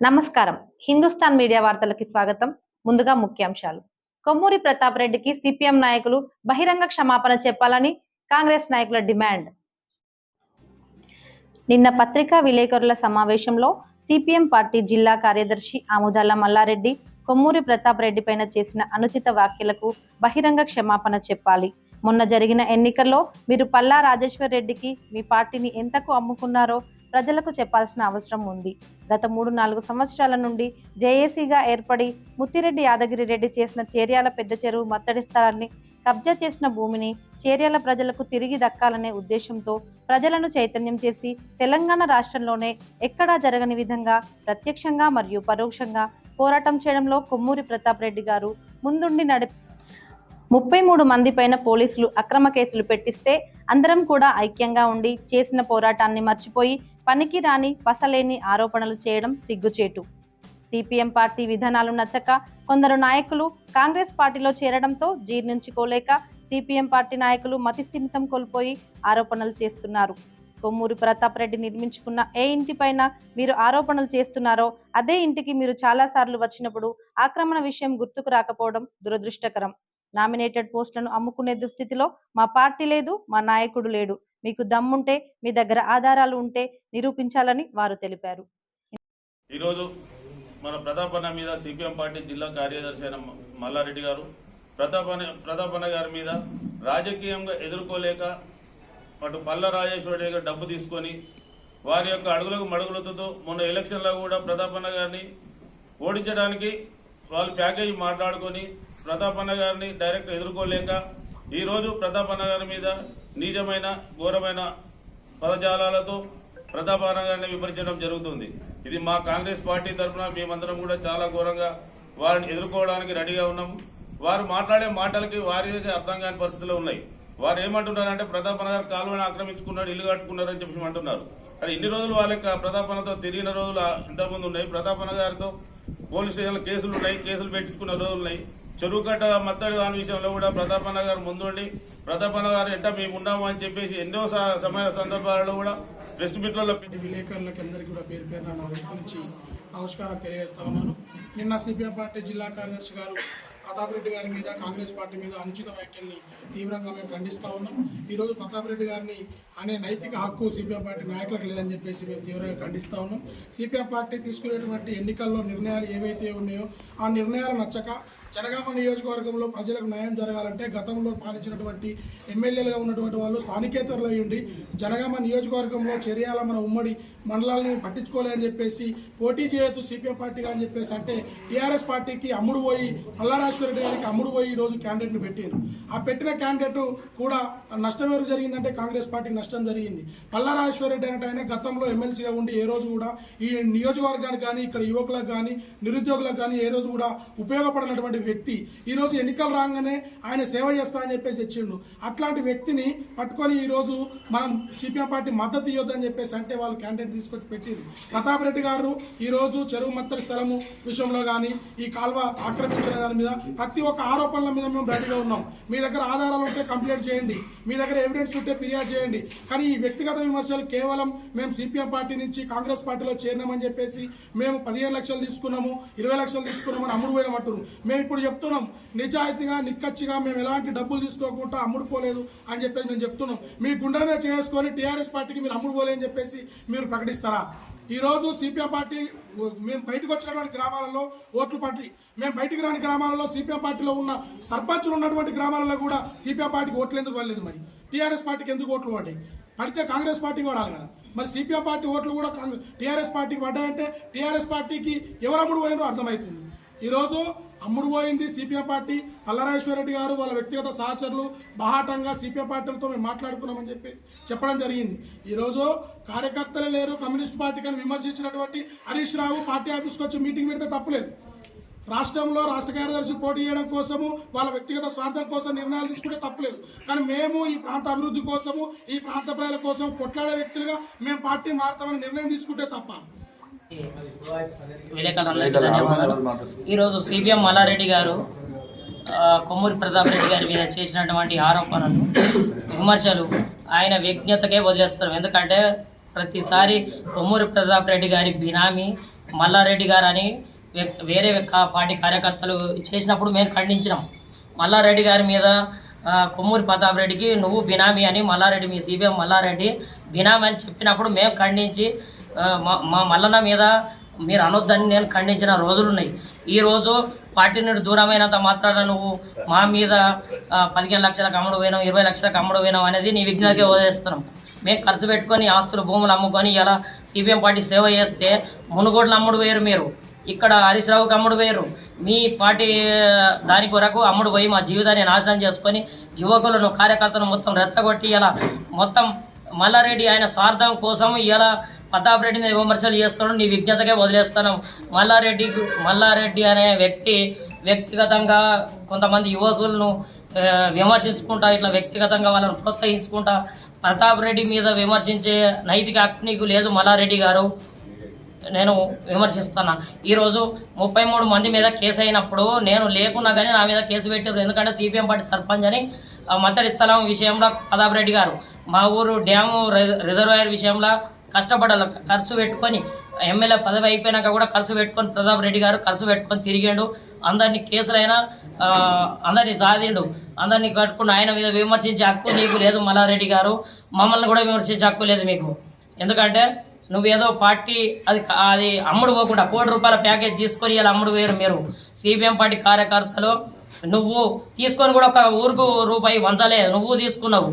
నమస్కారం. హిందుస్థాన్ మీడియా వార్తలకి స్వాగతం. ముందుగా ముఖ్యాంశాలు. కొమ్మూరి ప్రతాప్ రెడ్డికి సిపిఎం నాయకులు బహిరంగ క్షమాపణ చెప్పాలని కాంగ్రెస్ నాయకుల డిమాండ్. నిన్న పత్రికా విలేకరుల సమావేశంలో సిపిఎం పార్టీ జిల్లా కార్యదర్శి ఆముదాల మల్లారెడ్డి కొమ్మూరి ప్రతాప్ రెడ్డి పైన చేసిన అనుచిత వ్యాఖ్యలకు బహిరంగ క్షమాపణ చెప్పాలి. మొన్న జరిగిన ఎన్నికల్లో మీరు పల్లా రాజేశ్వర్ రెడ్డికి మీ పార్టీని ఎంతకు అమ్ముకున్నారో ప్రజలకు చెప్పాల్సిన అవసరం ఉంది. గత మూడు నాలుగు సంవత్సరాల నుండి జేఏసీగా ఏర్పడి ముత్తిరెడ్డి యాదగిరి రెడ్డి చేసిన చేర్యాల పెద్ద చెరువు మత్తడి స్థలాన్ని కబ్జా చేసిన భూమిని చేర్యాల ప్రజలకు తిరిగి దక్కాలనే ఉద్దేశంతో ప్రజలను చైతన్యం చేసి తెలంగాణ రాష్ట్రంలోనే ఎక్కడా జరగని విధంగా ప్రత్యక్షంగా మరియు పరోక్షంగా పోరాటం చేయడంలో కొమ్మూరి ప్రతాప్ రెడ్డి గారు ముందుండి నడి ముప్పై మూడు మంది పైన పోలీసులు అక్రమ కేసులు పెట్టిస్తే అందరం కూడా ఐక్యంగా ఉండి చేసిన పోరాటాన్ని మర్చిపోయి పనికి రాని పసలేని ఆరోపణలు చేయడం సిగ్గుచేటు. సిపిఎం పార్టీ విధానాలు నచ్చక కొందరు నాయకులు కాంగ్రెస్ పార్టీలో చేరడంతో జీర్ణించుకోలేక సిపిఎం పార్టీ నాయకులు మతిస్థిమితం కోల్పోయి ఆరోపణలు చేస్తున్నారు. కొమ్మూరి ప్రతాప్ రెడ్డి నిర్మించుకున్న ఏ ఇంటిపైన మీరు ఆరోపణలు చేస్తున్నారో అదే ఇంటికి మీరు చాలా సార్లు వచ్చినప్పుడు ఆక్రమణ విషయం గుర్తుకు రాకపోవడం దురదృష్టకరం. నామినేటెడ్ పోస్టులను అమ్ముకునే దుస్థితిలో మా పార్టీ లేదు మా నాయకుడు లేడు. మీకు దమ్ముంటే మీ దగ్గర ఆధారాలు ఉంటే నిరూపించాలని వారు తెలిపారు. ఈరోజు మన ప్రతాపన్న మీద సిపిఎం పార్టీ జిల్లా కార్యదర్శి అయిన మల్లారెడ్డి గారు ప్రతాపన్న ప్రతాపన్న గారి మీద రాజకీయంగా ఎదుర్కోలేక అటు పల్ల రాజేశ్వరి దగ్గర డబ్బు తీసుకొని వారి యొక్క అడుగులకు మడుగులతో మొన్న ఎలక్షన్లో కూడా ప్రతాపన్న గారిని ఓడించడానికి వాళ్ళు ప్యాకేజీ మాట్లాడుకొని ప్రతాపన్న గారిని డైరెక్ట్ ఎదుర్కోలేక ఈరోజు ప్రతాపన్న గారి మీద నీచమైన ఘోరమైన పదజాలాలతో ప్రతాపన్న విమర్శించడం జరుగుతుంది. ఇది మా కాంగ్రెస్ పార్టీ తరఫున మేమందరం కూడా చాలా ఘోరంగా వారిని ఎదుర్కోవడానికి రెడీగా ఉన్నాము. వారు మాట్లాడే మాటలకి వారికి అర్థం కాని పరిస్థితులు ఉన్నాయి. వారు ఏమంటున్నారంటే ప్రతాపన్న గారు కాలువని ఆక్రమించుకున్నాడు ఇల్లు కట్టుకున్నారని చెప్పి అంటున్నారు. కానీ ఇన్ని రోజులు వాళ్ళకి ప్రతాపనతో తిరిగిన రోజులు ఇంతకుముందు ఉన్నాయి. ప్రతాపన గారితో పోలీస్ స్టేషన్లో కేసులు ఉన్నాయి కేసులు పెట్టించుకున్న రోజులు ఉన్నాయి. చెరువుకట్ట మత్తడి దాని విషయంలో కూడా ప్రతాపన్న గారు ముందుండి ప్రతాపన్న గారు ఎంట మేము ఉన్నాము అని చెప్పేసి ఎన్నో స- సమయ సందర్భాలలో కూడా ప్రెస్ మీట్లలో పెట్టి విలేకరులకు అందరికీ కూడా పేరు పేరు నుంచి నమస్కారాలు తెలియజేస్తా ఉన్నాను. నిన్న సిపిఎం పార్టీ జిల్లా కార్యదర్శి గారు ప్రతాప్ రెడ్డి గారి మీద కాంగ్రెస్ పార్టీ మీద అనుచిత వ్యాఖ్యల్ని తీవ్రంగా మేము ఖండిస్తూ ఉన్నాం. ఈరోజు ప్రతాప్ రెడ్డి గారిని అనే నైతిక హక్కు సిపిఎం పార్టీ నాయకులకు లేదని చెప్పేసి మేము తీవ్రంగా ఖండిస్తూ ఉన్నాం. సిపిఎం పార్టీ తీసుకునేటువంటి ఎన్నికల్లో నిర్ణయాలు ఏవైతే ఉన్నాయో ఆ నిర్ణయాలు నచ్చక జనగామ నియోజకవర్గంలో ప్రజలకు న్యాయం జరగాలంటే గతంలో పాలించినటువంటి ఎమ్మెల్యేలుగా ఉన్నటువంటి వాళ్ళు స్థానికేతరులు అయి జనగామ నియోజకవర్గంలో చర్యాల మన ఉమ్మడి మండలాన్ని పట్టించుకోలేదని చెప్పేసి పోటీ చేయొద్దు సిపిఎం పార్టీగా అని చెప్పేసి అంటే టీఆర్ఎస్ పార్టీకి అమ్ముడు పోయి మల్లారాజేశ్వర గారికి అమ్ముడు పోయి ఈరోజు రోజు క్యాండిడేట్ని పెట్టారు. ఆ పెట్టిన క్యాండిడేట్ కూడా నష్టం ఎవరు జరిగిందంటే కాంగ్రెస్ పార్టీకి నష్టం జరిగింది. పల్లారాజేశ్వర రెడ్డి అంటే ఆయన గతంలో ఎమ్మెల్సీగా ఉండి ఏ రోజు కూడా ఈ నియోజకవర్గానికి కానీ ఇక్కడ యువకులకు కానీ నిరుద్యోగులకు కానీ ఏ రోజు కూడా ఉపయోగపడినటువంటి వ్యక్తి. ఈరోజు ఎన్నికలు రాగానే ఆయన సేవ చేస్తా అని చెప్పేసి తెచ్చిండు. అట్లాంటి వ్యక్తిని పట్టుకొని ఈరోజు మనం సిపిఎం పార్టీ మద్దతు ఇవ్వద్దని చెప్పేసి అంటే వాళ్ళు క్యాండిడేట్ తీసుకొచ్చి పెట్టింది. ప్రతాప్ రెడ్డి గారు ఈరోజు చెరువు మత్తడి స్థలము విషయంలో కానీ ఈ కాల్వ ఆక్రమించిన దాని మీద ప్రతి ఒక్క ఆరోపణల మీద మేము రెడీగా ఉన్నాం. మీ దగ్గర ఆధారాలు ఉంటే కంప్లైంట్ చేయండి. మీ దగ్గర ఎవిడెన్స్ ఉంటే ఫిర్యాదు చేయండి. కానీ ఈ వ్యక్తిగత విమర్శలు కేవలం మేము సిపిఎం పార్టీ నుంచి కాంగ్రెస్ పార్టీలో చేరినామని చెప్పేసి మేము పదిహేను లక్షలు తీసుకున్నాము ఇరవై లక్షలు తీసుకున్నామని అమ్ముడు పోయినమంటారు మేము ఇప్పుడు చెప్తున్నాం నిజాయితీగా నిక్కచ్చిగా మేము ఎలాంటి డబ్బులు తీసుకోకుండా అమ్ముడుకోలేదు అని చెప్పేసి మేము చెప్తున్నాం. మీ గుండెల మీద చేసుకొని టీఆర్ఎస్ పార్టీకి మీరు అమ్ముడుకోలేని చెప్పేసి మీరు ప్రకటిస్తారా ఈ రోజు సిపిఎం పార్టీ మేము బయటకు వచ్చినటువంటి గ్రామాలలో ఓట్లు పార్టీ మేము బయటికి రాని గ్రామాలలో సిపిఎం పార్టీలో ఉన్న సర్పంచులు ఉన్నటువంటి గ్రామాలలో కూడా సిపిఎం పార్టీకి ఓట్లు ఎందుకు పడలేదు మరి? టీఆర్ఎస్ పార్టీకి ఎందుకు ఓట్లు పడ్డాయి? పడితే కాంగ్రెస్ పార్టీ కూడా కదా. మరి సిపిఎం పార్టీ ఓట్లు కూడా టీఆర్ఎస్ పార్టీకి పడ్డాయంటే టీఆర్ఎస్ పార్టీకి ఎవరమ్ముడు పోయిందో అర్థమవుతుంది. ఈరోజు అమ్ముడు పోయింది సిపిఎం పార్టీ. రెడ్డి గారు వాళ్ళ వ్యక్తిగత సహచరులు బహాటంగా సిపిఎం పార్టీలతో మేము మాట్లాడుకున్నామని చెప్పి చెప్పడం జరిగింది. ఈరోజు కార్యకర్తలు లేరు కమ్యూనిస్ట్ పార్టీ కానీ విమర్శించినటువంటి హరీష్ రావు పార్టీ ఆఫీస్కి వచ్చి మీటింగ్ పెడితే తప్పులేదు. రాష్ట్రంలో రాష్ట్ర కార్యదర్శి పోటీ చేయడం కోసము వాళ్ళ వ్యక్తిగత స్వార్థం కోసం నిర్ణయాలు తీసుకుంటే తప్పలేదు. కానీ మేము ఈ ప్రాంత అభివృద్ధి కోసము ఈ ప్రాంత ప్రజల కోసం కొట్లాడే వ్యక్తులుగా మేము పార్టీ మారుతామని నిర్ణయం తీసుకుంటే తప్ప ఈరోజు సిపిఎం మల్లారెడ్డి గారు కొమ్మూరి ప్రతాప్ రెడ్డి గారి మీద చేసినటువంటి ఆరోపణలు విమర్శలు ఆయన విజ్ఞతకే వదిలేస్తారు ఎందుకంటే ప్రతిసారి కొమ్మూరి ప్రతాప్ రెడ్డి గారి బినామీ మల్లారెడ్డి గారు అని వేరే కా- పార్టీ కార్యకర్తలు చేసినప్పుడు మేము ఖండించినాం. మల్లారెడ్డి గారి మీద కొమ్మూరి ప్రతాప్ రెడ్డికి నువ్వు బినామీ అని మల్లారెడ్డి మీ సిబిఎం మల్లారెడ్డి బినామీ అని చెప్పినప్పుడు మేము ఖండించి మా మా మల్లన్న మీద మీరు అనొద్దని నేను ఖండించిన రోజులు ఉన్నాయి. ఈరోజు పార్టీ నుండి దూరమైనంత మాత్రాన నువ్వు మా మీద పదిహేను లక్షలకు అమ్ముడు పోయినావు ఇరవై లక్షలకు అమ్ముడు పోయినావు అనేది నీ విజ్ఞతకే వదిలేస్తున్నాం. మేము ఖర్చు పెట్టుకొని ఆస్తులు భూములు అమ్ముకొని ఇలా సిపిఎం పార్టీ సేవ చేస్తే మునుగోడ్లు అమ్ముడు వేరు మీరు. ఇక్కడ హరీష్ రావుకి అమ్ముడు వేరు మీ పార్టీ దాని కొరకు అమ్ముడు పోయి మా జీవితాన్ని నాశనం చేసుకొని యువకులను కార్యకర్తలను మొత్తం రెచ్చగొట్టి ఇలా మొత్తం మల్లారెడ్డి ఆయన స్వార్థం కోసం ఇలా ప్రతాప్ రెడ్డి మీద విమర్శలు చేస్తాడు నీ విజ్ఞతకే వదిలేస్తాను. మల్లారెడ్డి మల్లారెడ్డి అనే వ్యక్తి వ్యక్తిగతంగా కొంతమంది యువకులను విమర్శించుకుంటా ఇట్లా వ్యక్తిగతంగా వాళ్ళని ప్రోత్సహించుకుంటా ప్రతాప్ రెడ్డి మీద విమర్శించే నైతిక హక్కు నీకు లేదు మల్లారెడ్డి గారు. నేను విమర్శిస్తున్నా. ఈరోజు ముప్పై మూడు మంది మీద కేసు అయినప్పుడు నేను లేకున్నా కానీ నా మీద కేసు పెట్టారు ఎందుకంటే సిపిఎం పార్టీ సర్పంచ్ అని మద్దతు స్థలం విషయంలో ప్రతాప్ రెడ్డి గారు. మా ఊరు డ్యాము రిజ- రిజర్వాయర్ విషయంలో కష్టపడాలి ఖర్చు పెట్టుకొని ఎమ్మెల్యే పదవి అయిపోయినాక కూడా ఖర్చు పెట్టుకొని ప్రతాప్ రెడ్డి గారు ఖర్చు పెట్టుకొని తిరిగాడు. అందరినీ కేసులైనా అందరినీ సాధిండు. అందరినీ కట్టుకుని ఆయన మీద విమర్శించే హక్కు నీకు లేదు మల్లారెడ్డి గారు. మమ్మల్ని కూడా విమర్శించే హక్కు లేదు మీకు. ఎందుకంటే నువ్వేదో పార్టీ అది అది అమ్ముడు పోకుండా కోటి రూపాయల ప్యాకేజ్ తీసుకొని ఇలా అమ్ముడు వేరు మీరు. సిపిఎం పార్టీ కార్యకర్తలు నువ్వు తీసుకొని కూడా ఒక ఊరుకు రూపాయి వంచలేదు. నువ్వు తీసుకున్నావు.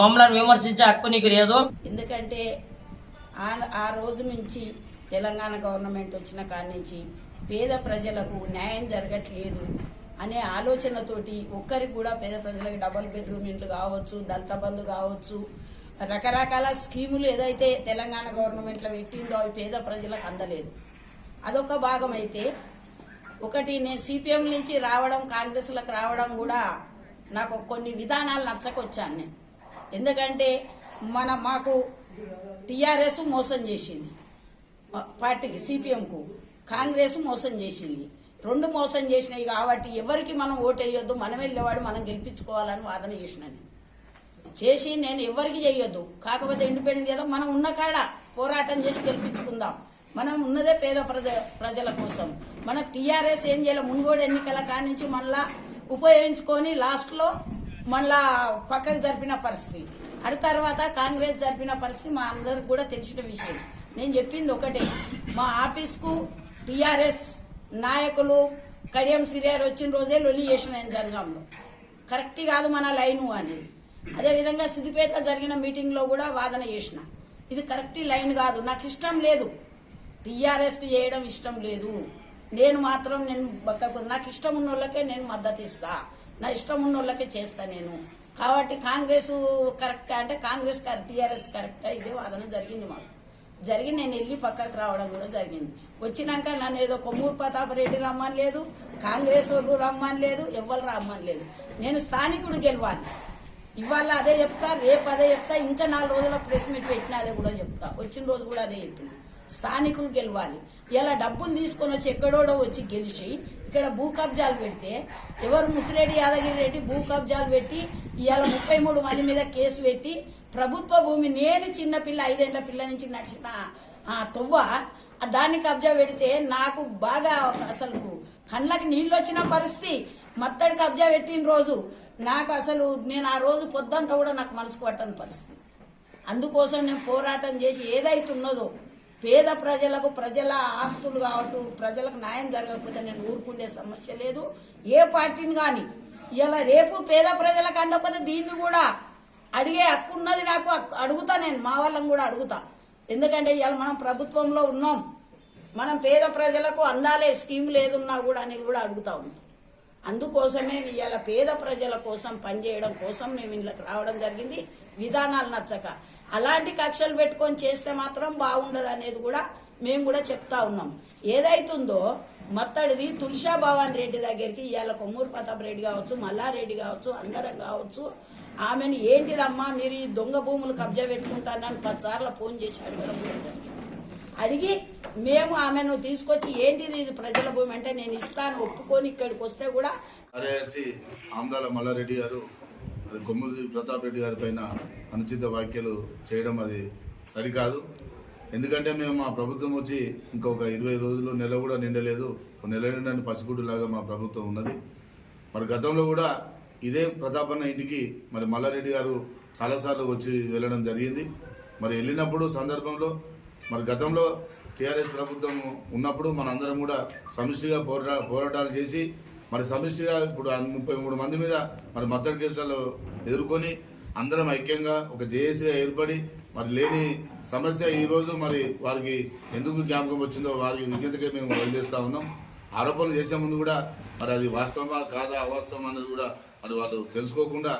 మమ్మల్ని విమర్శించే హక్కు నీకు లేదు. ఎందుకంటే ఆ ఆ రోజు నుంచి తెలంగాణ గవర్నమెంట్ వచ్చిన కాడి నుంచి పేద ప్రజలకు న్యాయం జరగట్లేదు అనే ఆలోచనతోటి ఒక్కరికి కూడా పేద ప్రజలకు డబుల్ బెడ్రూమ్ ఇంట్లు కావచ్చు దళిత బంధు కావచ్చు రకరకాల స్కీములు ఏదైతే తెలంగాణ గవర్నమెంట్లో పెట్టిందో అవి పేద ప్రజలకు అందలేదు. అదొక భాగం అయితే ఒకటి నేను సిపిఎం నుంచి రావడం కాంగ్రెస్లకు రావడం కూడా నాకు కొన్ని విధానాలు నచ్చకొచ్చాను నేను. ఎందుకంటే మన మాకు టీఆర్ఎస్ మోసం చేసింది. పార్టీకి సిపిఎంకు కాంగ్రెస్ మోసం చేసింది. రెండు మోసం చేసినాయి కాబట్టి ఎవరికి మనం ఓటు మనం వెళ్ళేవాడు మనం గెలిపించుకోవాలని వాదన చేసిన చేసి నేను ఎవరికి చేయొద్దు. కాకపోతే ఇండిపెండెంట్ ఏదో మనం ఉన్న కాడ పోరాటం చేసి గెలిపించుకుందాం. మనం ఉన్నదే పేద ప్రజ ప్రజల కోసం. మన టీఆర్ఎస్ ఏం చేయాలి మునుగోడు ఎన్నికల కానించి మళ్ళా ఉపయోగించుకొని లాస్ట్లో మళ్ళా పక్కకు జరిపిన పరిస్థితి. అటు తర్వాత కాంగ్రెస్ జరిపిన పరిస్థితి మా అందరికి కూడా తెలిసిన విషయం. నేను చెప్పింది ఒకటే. మా ఆఫీస్కు టీఆర్ఎస్ నాయకులు కడియం సిరియార్ వచ్చిన రోజే లొల్లి చేసిన నేను జనగాంలో. కరెక్ట్ కాదు మన లైను అనేది. అదేవిధంగా సిద్దిపేటలో జరిగిన మీటింగ్లో కూడా వాదన చేసిన. ఇది కరెక్ట్ లైన్ కాదు. నాకు ఇష్టం లేదు. టీఆర్ఎస్కి చేయడం ఇష్టం లేదు. నేను మాత్రం నేను నాకు ఇష్టం ఉన్న వాళ్ళకే నేను మద్దతు ఇస్తా. నా ఇష్టం ఉన్న వాళ్ళకే చేస్తా నేను. కాబట్టి కాంగ్రెస్ కరెక్ట్ అంటే కాంగ్రెస్ టీఆర్ఎస్ కరెక్టా ఇదే వాదన జరిగింది మాకు. జరిగి నేను వెళ్ళి పక్కకు రావడం కూడా జరిగింది. వచ్చినాక నన్ను ఏదో కొమ్మూరు ప్రతాపరెడ్డి రమ్మని లేదు కాంగ్రెస్ వాళ్ళు రమ్మని లేదు ఎవ్వరు రమ్మని లేదు. నేను స్థానికుడు గెలవాలి. ఇవాళ అదే చెప్తా రేపు అదే చెప్తా ఇంకా నాలుగు రోజుల ప్రెస్ మీట్ పెట్టినా అదే కూడా చెప్తా. వచ్చిన రోజు కూడా అదే చెప్పిన. స్థానికులు గెలవాలి. ఇలా డబ్బులు తీసుకొని వచ్చి ఎక్కడోడో వచ్చి గెలిచి ఇక్కడ భూ కబ్జాలు పెడితే ఎవరు ముత్తిరెడ్డి యాదగిరి రెడ్డి భూ కబ్జాలు పెట్టి ఇవాళ ముప్పై మూడు మంది మీద కేసు పెట్టి ప్రభుత్వ భూమి నేను చిన్నపిల్ల ఐదేళ్ళ పిల్ల నుంచి నడిచిన తొవ్వ దాన్ని కబ్జా పెడితే నాకు బాగా అసలు కళ్ళకి నీళ్ళు వచ్చిన పరిస్థితి. మత్తడి కబ్జా పెట్టిన రోజు నాకు అసలు నేను ఆ రోజు పొద్దంతా కూడా నాకు మనసు పట్టని పరిస్థితి. అందుకోసం నేను పోరాటం చేసి ఏదైతే ఉన్నదో పేద ప్రజలకు ప్రజల ఆస్తులు కావట్టు ప్రజలకు న్యాయం జరగకపోతే నేను ఊరుకుండే సమస్య లేదు. ఏ పార్టీని కానీ ఇలా రేపు పేద ప్రజలకు అందకపోతే దీన్ని కూడా అడిగే హక్కు ఉన్నది నాకు అడుగుతా నేను మా వాళ్ళని కూడా అడుగుతా. ఎందుకంటే ఇవాళ మనం ప్రభుత్వంలో ఉన్నాం. మనం పేద ప్రజలకు అందాలే స్కీమ్ లేదున్నా కూడా అనేది కూడా అడుగుతా ఉంటాం. అందుకోసమే ఇవాళ పేద ప్రజల కోసం పనిచేయడం కోసం మేము ఇళ్ళకి రావడం జరిగింది. విధానాలు నచ్చక. అలాంటి కక్షలు పెట్టుకొని చేస్తే మాత్రం బాగుండదు అనేది కూడా మేము కూడా చెప్తా ఉన్నాం. ఏదైతుందో మత్తడిది తులసా భవాన్ రెడ్డి దగ్గరికి ఇవాళ కొమ్మూరు ప్రతాప్ రెడ్డి కావచ్చు మల్లారెడ్డి కావచ్చు అందరం కావచ్చు. ఆమెను ఏంటిదమ్మా మీరు ఈ దొంగ భూములు కబ్జా పెట్టుకుంటానని పదిసార్లు ఫోన్ చేసి అడగడం కూడా జరిగింది. అడిగి మేము ఆమెను తీసుకొచ్చి ఏంటిది ఇది ప్రజల భూమి అంటే నేను ఇస్తాను ఒప్పుకొని ఇక్కడికి వస్తే కూడా కార్యదర్శి ఆమదాల మల్లారెడ్డి గారు మరి కొమ్మూరి ప్రతాప్ రెడ్డి గారి పైన అనుచిత వ్యాఖ్యలు చేయడం అది సరికాదు. ఎందుకంటే మేము మా ప్రభుత్వం వచ్చి ఇంకొక ఇరవై రోజులు నెల కూడా నిండలేదు. ఒక నెల నిండని పసిగుడ్డులాగా మా ప్రభుత్వం ఉన్నది. మరి గతంలో కూడా ఇదే ప్రతాపన్న ఇంటికి మరి మల్లారెడ్డి గారు చాలాసార్లు వచ్చి వెళ్ళడం జరిగింది. మరి వెళ్ళినప్పుడు సందర్భంలో మరి గతంలో టీఆర్ఎస్ ప్రభుత్వం ఉన్నప్పుడు మనందరం కూడా సమిష్టిగా పోరా పోరాటాలు చేసి మరి సమిష్టిగా ఇప్పుడు ముప్పై మూడు మంది మీద మరి మద్దతు కేసులలో ఎదుర్కొని అందరం ఐక్యంగా ఒక జేఏసీగా ఏర్పడి మరి లేని సమస్య ఈరోజు మరి వారికి ఎందుకు జ్ఞాపకం వచ్చిందో వారికి విజ్ఞతగా మేము బయలుదేస్తూ ఉన్నాం. ఆరోపణలు చేసే ముందు కూడా మరి అది వాస్తవమా కాదా అవాస్తవం అనేది కూడా మరి వాళ్ళు తెలుసుకోకుండా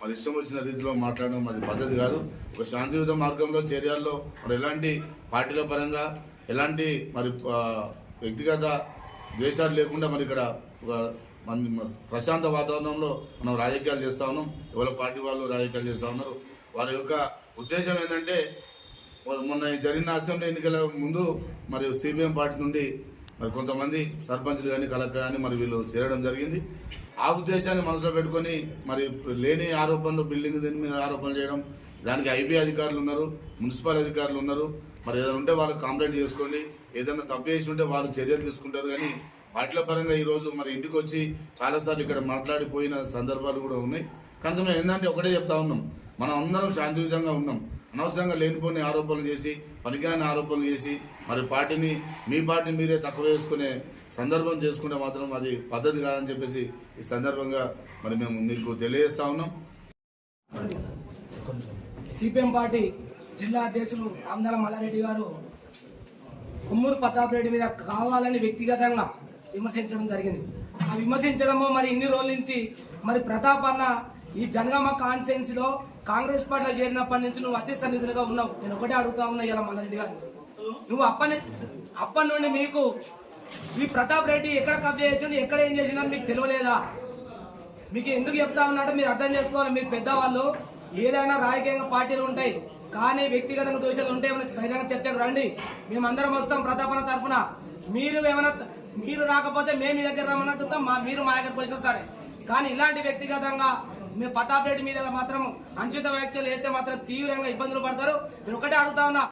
మరి ఇష్టం వచ్చిన రీతిలో మాట్లాడడం మరి పద్ధతి కాదు. ఒక శాంతియుత మార్గంలో చర్యల్లో మరి ఎలాంటి పార్టీల పరంగా ఎలాంటి మరి వ్యక్తిగత ద్వేషాలు లేకుండా మరి ఇక్కడ ఒక మన ప్రశాంత వాతావరణంలో మనం రాజకీయాలు చేస్తా ఉన్నాం. ఎవరి పార్టీ వాళ్ళు రాజకీయాలు చేస్తూ ఉన్నారు. వారి యొక్క ఉద్దేశం ఏంటంటే మొన్న జరిగిన అసెంబ్లీ ఎన్నికల ముందు మరి సిపిఎం పార్టీ నుండి మరి కొంతమంది సర్పంచ్లు కానీ కలెక్టర్ కానీ మరి వీళ్ళు చేరడం జరిగింది. ఆ ఉద్దేశాన్ని మనసులో పెట్టుకొని మరి లేని ఆరోపణలు బిల్డింగ్ దీని మీద ఆరోపణలు చేయడం దానికి ఐబీ అధికారులు ఉన్నారు మున్సిపల్ అధికారులు ఉన్నారు. మరి ఏదైనా ఉంటే వాళ్ళు కంప్లైంట్ చేసుకోండి. ఏదైనా తప్పు చేసి ఉంటే వాళ్ళు చర్యలు తీసుకుంటారు. కానీ వాటిల పరంగా ఈరోజు మరి ఇంటికి వచ్చి చాలాసార్లు ఇక్కడ మాట్లాడిపోయిన సందర్భాలు కూడా ఉన్నాయి. కనుక మేము ఏంటంటే ఒకటే చెప్తా ఉన్నాం. మనం అందరం శాంతియుతంగా ఉన్నాం. అనవసరంగా లేనిపోని ఆరోపణలు చేసి పనికిరాని ఆరోపణలు చేసి మరి పార్టీని మీ పార్టీని మీరే తక్కువ వేసుకునే సందర్భం చేసుకుంటే మాత్రం అది పద్ధతి కాదని చెప్పేసి ఈ సందర్భంగా మరి మేము మీకు తెలియజేస్తా ఉన్నాం. సిపిఎం పార్టీ జిల్లా అధ్యక్షులు ఆమ్దాల మల్లారెడ్డి గారు కొమ్మూరు ప్రతాప్ రెడ్డి మీద కావాలని వ్యక్తిగతంగా విమర్శించడం జరిగింది. ఆ విమర్శించడము మరి ఇన్ని రోజుల నుంచి మరి ప్రతాప్ అన్న ఈ జనగామ కాన్స్టిట్యున్సీ కాంగ్రెస్ పార్టీలో చేరినప్పటి నుంచి నువ్వు అతి సన్నిధులుగా ఉన్నావు. నేను ఒకటే అడుగుతా ఉన్నా ఇలా మల్లారెడ్డి గారు. నువ్వు అప్పని అప్పటి నుండి మీకు ఈ ప్రతాప్ రెడ్డి ఎక్కడ కబ్జా చేసిండు ఎక్కడ ఏం చేసిండని మీకు తెలియలేదా? మీకు ఎందుకు చెప్తా ఉన్నట్టు మీరు అర్థం చేసుకోవాలి. మీరు పెద్దవాళ్ళు ఏదైనా రాజకీయంగా పార్టీలు ఉంటాయి. కానీ వ్యక్తిగతంగా దోషాలు ఉంటే బహిరంగ చర్చకు రండి. మేమందరం వస్తాం ప్రతాపన తరపున. మీరు ఏమైనా మీరు రాకపోతే మేము మీ దగ్గర రమ్మన్నట్టు మా మీరు మా దగ్గరకు వచ్చినా సరే. కానీ ఇలాంటి వ్యక్తిగతంగా మీ ప్రతాప్ రెడ్డి మీద మాత్రం అంచిత వ్యాఖ్యలు అయితే మాత్రం తీవ్రంగా ఇబ్బందులు పడతారు. నేను ఒకటే అడుగుతా ఉన్నా.